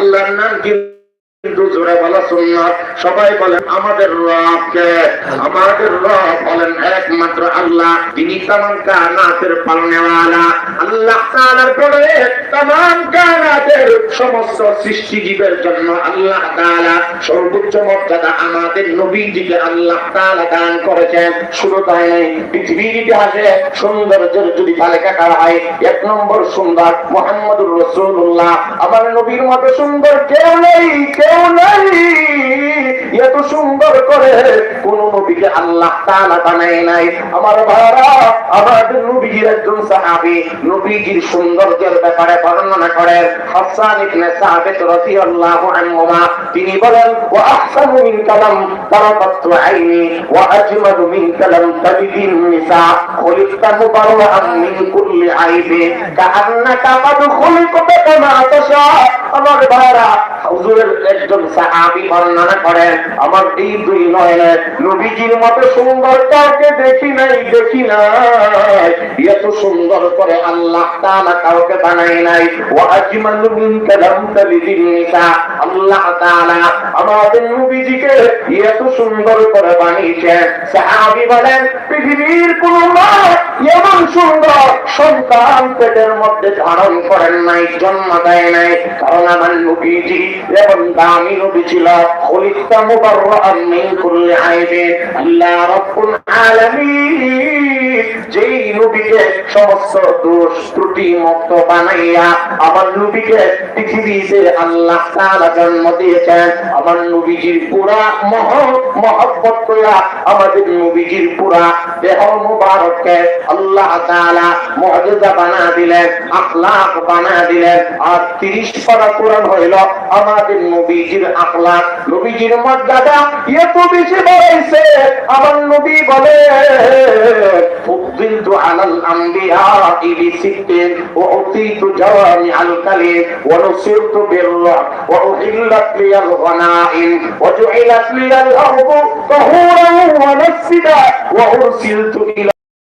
আল্লাহর নাম কি সবাই বলেন, আমাদের রবকে আমাদের রব বলেন, একমাত্র আল্লাহ। তিনি কানাতের পালনেওয়ালা। আল্লাহ পরে কানাতের সমস্ত জন্য আল্লাহ সর্বোচ্চ মর্যাদা আমাদের নবীজিকে আল্লাহ দান করেছেন। শুধু তাই নয় পৃথিবীর ইতিহাসে সৌন্দর্যের যদি তালিকা করা হয়, এক নম্বর সুন্দর মোহাম্মদুর রসুল্লাহ আমার নবীর মতো সুন্দর কেউ নেই সুন্দর করে কোন নবীকে আল্লাহ নাই। আমার আমাদের নবীজির একজন নবীজির সৌন্দর্যের ব্যাপারে বর্ণনা হাসান তিনি বলেন, ওয়া আহসানু মিন কালাম আইনি ওয়া আজমালু মিন কালাম তালিদিন নিসা। খুলিকতা মুবাররাআন মিন কুল্লি আইবি। কাআন্নাকা কাদ খুলিকতা কামা আমার ভাইরা হুজুরের একজন সাহাবী বর্ণনা করেন, আমার এই দুই নয়নে নবীজির মতো সুন্দর কাউকে দেখি নাই দেখি নাই। এত সুন্দর করে আল্লাহ তাআলা কাউকে বানাই নাই। ওয়া আজমালু মিন কালাম তালিদিন আল্লাহ তাআলা আমাদের নবীজিকে এত সুন্দর করে বানিয়েছেন। সাহাবী বলেন, পৃথিবীর কোন এমন সুন্দর সন্তান পেটের মধ্যে ধারণ করেন নাই, জন্ম দেয় নাই। কারণ আমার নবীজি এমন দামি নবী ছিল খলিফা আইবিন আল্লাহ যেই নবীকে সমস্ত দোষ, ত্রুটি মুক্ত বানাইয়া আমার নবীকে পৃথিবীতে আল্লাহ তাআলা জন্ম দিয়েছেন, আমার নবীজির পুরা মহ মহব্বত কইরা আমাদের নবীজির পুরা দেহ মুবারককে আল্লাহ তাআলা মুআজিজা বানা দিলেন আখলাক বানা দিলেন। আর 30 পারা কোরআন হইল, আমাদের নবীজির আখলাক নবীজির মর্যাদা এত বেশি বাড়াইছে, আমার নবী বলে فضلت على الأنبياء بست وأعطيت جوامع الكلم ونصرت بالرعب وأحلت لي الغنائم وجعلت لي الأرض طهورا ومسجدا وأرسلت إلى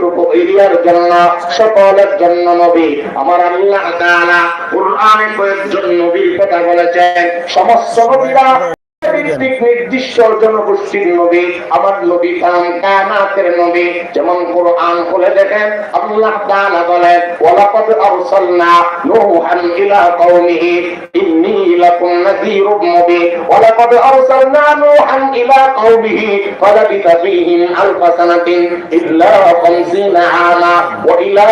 সেইটুকু এরিয়ার জন্য, সকলের জন্য নবী। আমার আল্লাহ তাআলা কুরআনে নবীর কথা বলেছেন। সমস্ত নবীরা ভিত্তিক নির্দিষ্ট জনগোষ্ঠীর নবী, আমার নবী কায়নাতের নবী। আল্লাহ তাআলা বলেন, ওয়ালাকাদ আরসালনা নূহান ইলা কওমিহি, ইন্নী লাকুম নাযীরুম মুবিন। ওয়ালাকাদ আরসালনা নূহান ইলা কওমিহি ফালাবিথা ফীহিম আলফ সানাতিন, ইল্লা 50 আমা ওয়া ইলা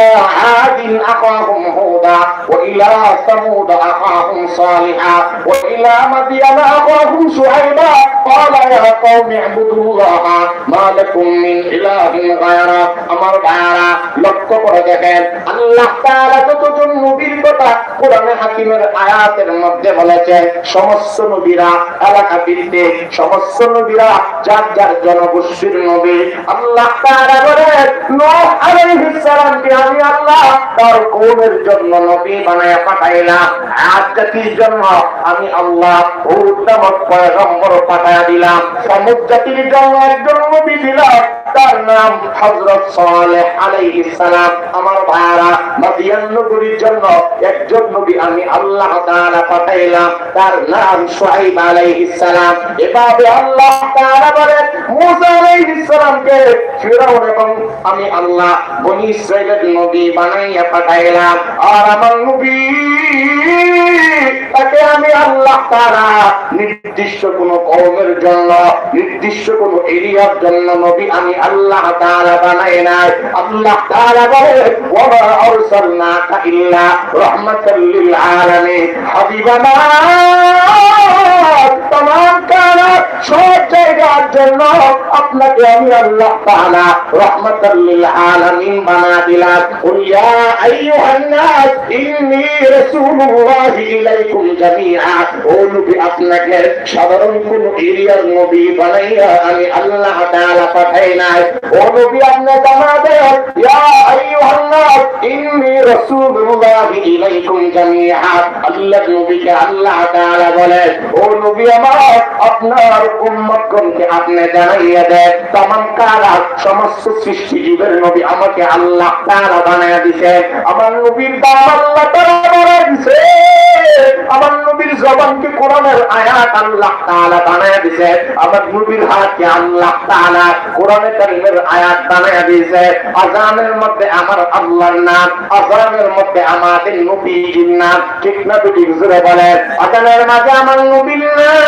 আদিন আখাহুম হুদা, ওয়া ইলা সামুদ আখাহুম সালিহা, ওয়া ইলা মাদিয়ানা আখাহুম شعيبا قال يا قوم اعبدوا الله ما لكم من إله غيره আমার ভাইরা লক্ষ লক্ষ্য করে দেখেন আল্লাহ তাআলা যতজন নবীর কথা কোরআনে নবী। আল্লাহ তাআলা বলেন, নূহ তার জাতির জন্য আমি আল্লাহ হুদ নামক পয়গম্বর পাঠায়া দিলাম। সমুদ জাতির জন্য একজন নবী দিলাম তার নাম হযরত সালেহ আলাইহিস সালাম। আমার ভাইরা মাদিয়ান জন্য একজন নবী আমি আল্লাহ তাআলা পাঠাইলাম, তার নাম শুআইব আলাইহিস সালাম। এভাবে আল্লাহ তাআলা বলেন, মুসা আলাইহিস সালামকে ফিরাউন এবং আমি আল্লাহ বনি ইসরাইলের নবী বানাইয়া পাঠাইলাম। আর আমার নবী তাকে আমি আল্লাহ তারা নির্দিষ্ট কোন কর্মের জন্য, নির্দিষ্ট কোন এরিয়ার জন্য নবী আমি আল্লাহ তারা বানাই নাই। আল্লাহ তারা বলে, ওয়া আরসালনাকা ইল্লা রাহমাতাল লিল আলামিন। হাবিবানা তমাম কায়নাত সব জায়গার জন্য আপনাকে আমি আল্লাহ তাআলা রাহমাতাল লিল আলামিন বানা দিলাম কুল ইয়া আইয়ুহান নাস ইন্নী রাসূলুল্লাহি ইলাইকুম জামিআ ও নবী আপনাকে সাধারণ কোন এরিয়ার নবী বানাইয়া আমি আল্লাহ তাআলা পাঠাই নাই ও নবী আপনি জানা দেন ইয়া আইয়ুহান নাস ইন্নী রাসূলুল্লাহি ইলাইকুম জামিআ আল্লাহ নবীকে আল্লাহ তাআলা বলেন ও নবী আমার আপনার আপনি জানাইয়া দেন সমস্ত সৃষ্টিজীবের নবী আমাকে আল্লাহ তাআলা বানায়া দিয়েছে আমার নবীর দাম আল্লাহ বানায়া দিয়েছে আমার নবীর জবানকে কোরআনের আয়াত আল্লাহ তাআলা দিয়েছে আমার নবীর হাতকে আল্লাহ তাআলা আয়াত দিয়েছে মধ্যে আমার আল্লাহর নাম, আযানের মধ্যে আমাদের নবীর নাম। ঠিক না জোরে বলেন, আযানের মাঝে আমার নবীর নাম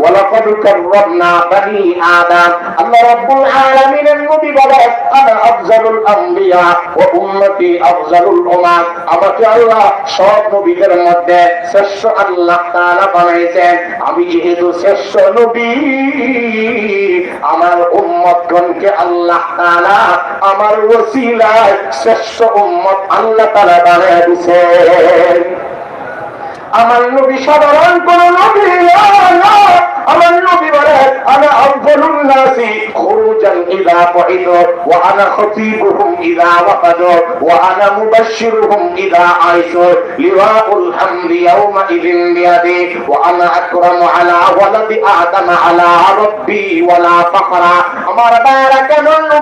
ওয়ালাকাদ কাররামনা বানি আদম। আল্লাহ রাব্বুল আলামিনের নবী বলেন আনা আফজালুল আমবিয়া ওয়া উম্মতি আফজালুল উমাম। আমাকে আল্লাহ সব নবীদের মধ্যে শ্রেষ্ঠ আল্লাহ তাআলা বানাইছেন। আমি যেহেতু শ্রেষ্ঠ আমার উম্মতগণকে আল্লাহ তাআলা আমার ওসিলায় শ্রেষ্ঠ উম্মত আল্লাহ তাআলা বানায় দিয়েছেন আমার নবী সাধারণ কোন নবী। আমার নবী বলে, আনা আফজালুন নাসি খুরুজান ইযা বুইদ ওয়া আনা খতীবুহুম ইযা ওয়াকাদ ওয়া আনা মুবাশশিরুহুম ইযা আইসু লিওয়াউল হামদি ইয়াওমা ইযিন বিয়াদি, ওয়া আনা আকরামু আলা ওয়ালাদি আদম আলা রাব্বি ওয়ালা ফাখরা আমার বারা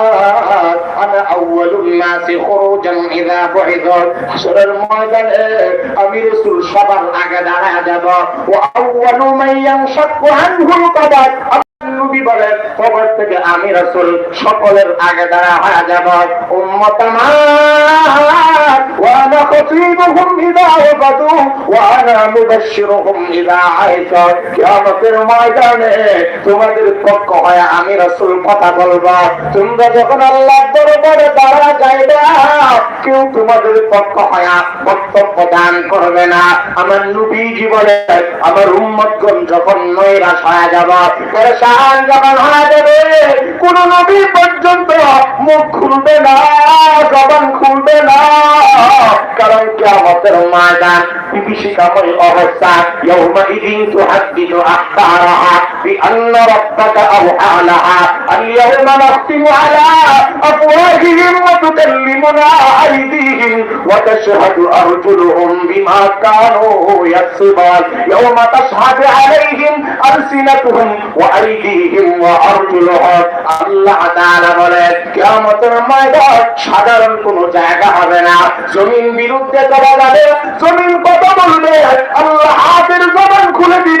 خروجا إذا بعثوا. حشر الموعد أمير الصبر اجد على ادب وأول من ينشق عنه القدر নবী কবর থেকে আমি সকলের আগে দাঁড়া হয়ে উম্মত তোমাদের পক্ষ হয়ে আমি রাসূল কথা বলব। তোমরা যখন আল্লাহর দরবারে দাঁড়া যাইবে, কেউ তোমাদের পক্ষ হয়ে বক্তব্য দান করবে না। আমার নবীজি জীবনে আমার উম্মতগণ যখন নৈরাশ হয়ে যাব জবান হারা দেবে। কোন মুখ খুলবে না, জবান কারণ কে আমাদের ময়দান বিভীষিকাময় অবস্থা। ইউমাইদিন তুহাদ্দিদু بأن ربك أوحى لها اليوم نختم على أفواههم وتكلمنا أيديهم وتشهد أرجلهم بما كانوا يكسبون يوم تشهد عليهم ألسنتهم وأيديهم وأرجلهم আল্লাহ তাআলা বলে কিয়ামতের ময়দান সাধারণ কোনো জায়গা হবে না জমিন বিরুদ্ধে চলে যাবে জমিন কথা বলবে আল্লাহ হাতের জবান খুলে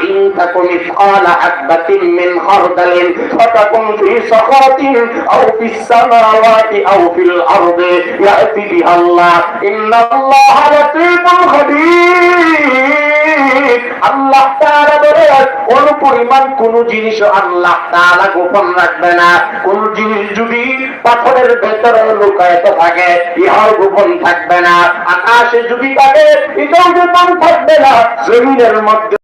إن تكن مثقال حبة من خردل فتكن في صخرة أو في السماوات أو في الأرض يأتي بها الله إن الله لطيف خبير আল্লাহ তাআলা বলে কোন পরিমাণ কোন জিনিস আল্লাহ তাআলা গোপন রাখবে না কোন জিনিস যদি পাথরের ভেতরে লুকায়িত থাকে ইহাও গোপন থাকবে না আকাশে যদি থাকে এটাও গোপন থাকবে না জমিনের মধ্যে যদি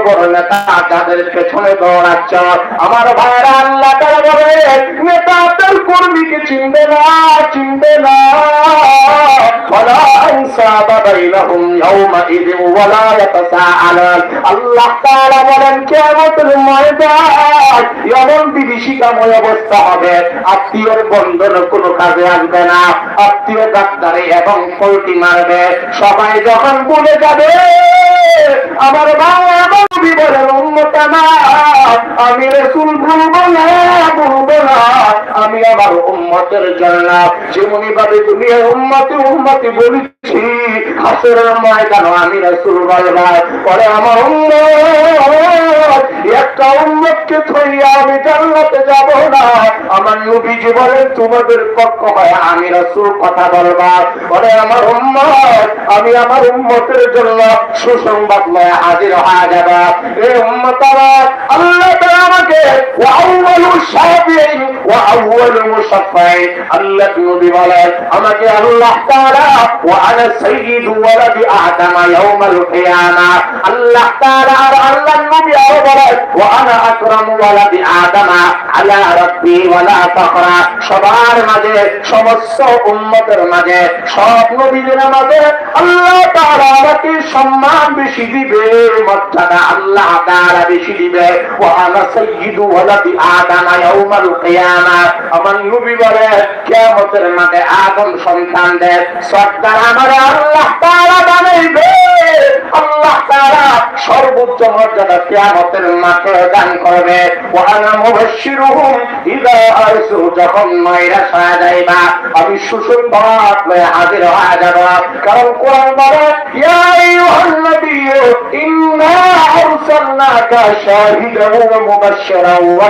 কর্মীকে চিনবে না চিনবে না। আল্লাহ বলেন কেমন ময়দান অবস্থা হবে আত্মীয় বন্ধন কোনো কাজে আসবে না। আত্মীয় ডাক্তারে এবং পোল্টি মারবে। সবাই যখন বলে যাবে, আমার বাবা এবং বলেন উন্নত আমি রসুল ভুলবো না ভুলবো না। আমি আমার উম্মতের জন্য যেমনি ভাবে তুমি উম্মতি উম্মতি বলেছি হাসের ময়দান আমি রসুল বলবা পরে আমার উম্মত, একটা উম্মতকে থইয়া আমি জান্নাতে যাব না। আমার নবীজি বলেন, তোমাদের পক্ষ হয় আমি রসুল কথা বলবা পরে আমার উম্মত, আমি আমার উম্মতের জন্য সুসংবাদ লয়ে হাজির হয়ে যাব। এই উম্মত আমার আল্লাহ তাআলা আমাকে ওয়াউলু শাফিঈন ওয়াউলু মুশাফফিঈন আল্লাহ নবী বলেন আমাকে আল্লাহ তাআলা ওয়া আনা সাইয়্যিদু ওয়ালাদি আদম ইয়াউমাল কিয়ামা আল্লাহ তাআলা আর আল্লাহ নবী আরও বলেন ওয়া আনা আকরামু ওয়ালাদি আদম আলা রাব্বি ওয়ালা ফাখরা। সবার মাঝে, সমস্ত উম্মতের মাঝে, সব নবীদের মাঝে আল্লাহ তাআলা আমাকে সম্মান বেশি দিবে, মর্যাদা আল্লাহ তাআলা বেশি দিবে। আমার নবী বলে, কিয়ামতের মাঠে আদম সন্তানদের আল্লাহ তাআলা বানাইবে। আল্লাহ সর্বোচ্চ মর্যাদা কিয়ামতের মাঠে দান করবে। যখন মাইরা সায়া যাইবা, আমি সুসংবাদ লয়ে হাজির হয়ে যাব। কারণ কোরআন বলে, ইয়া আইয়ুহান নাবিয়্যু ইন্না আরসালনাকা শাহিদান ওয়া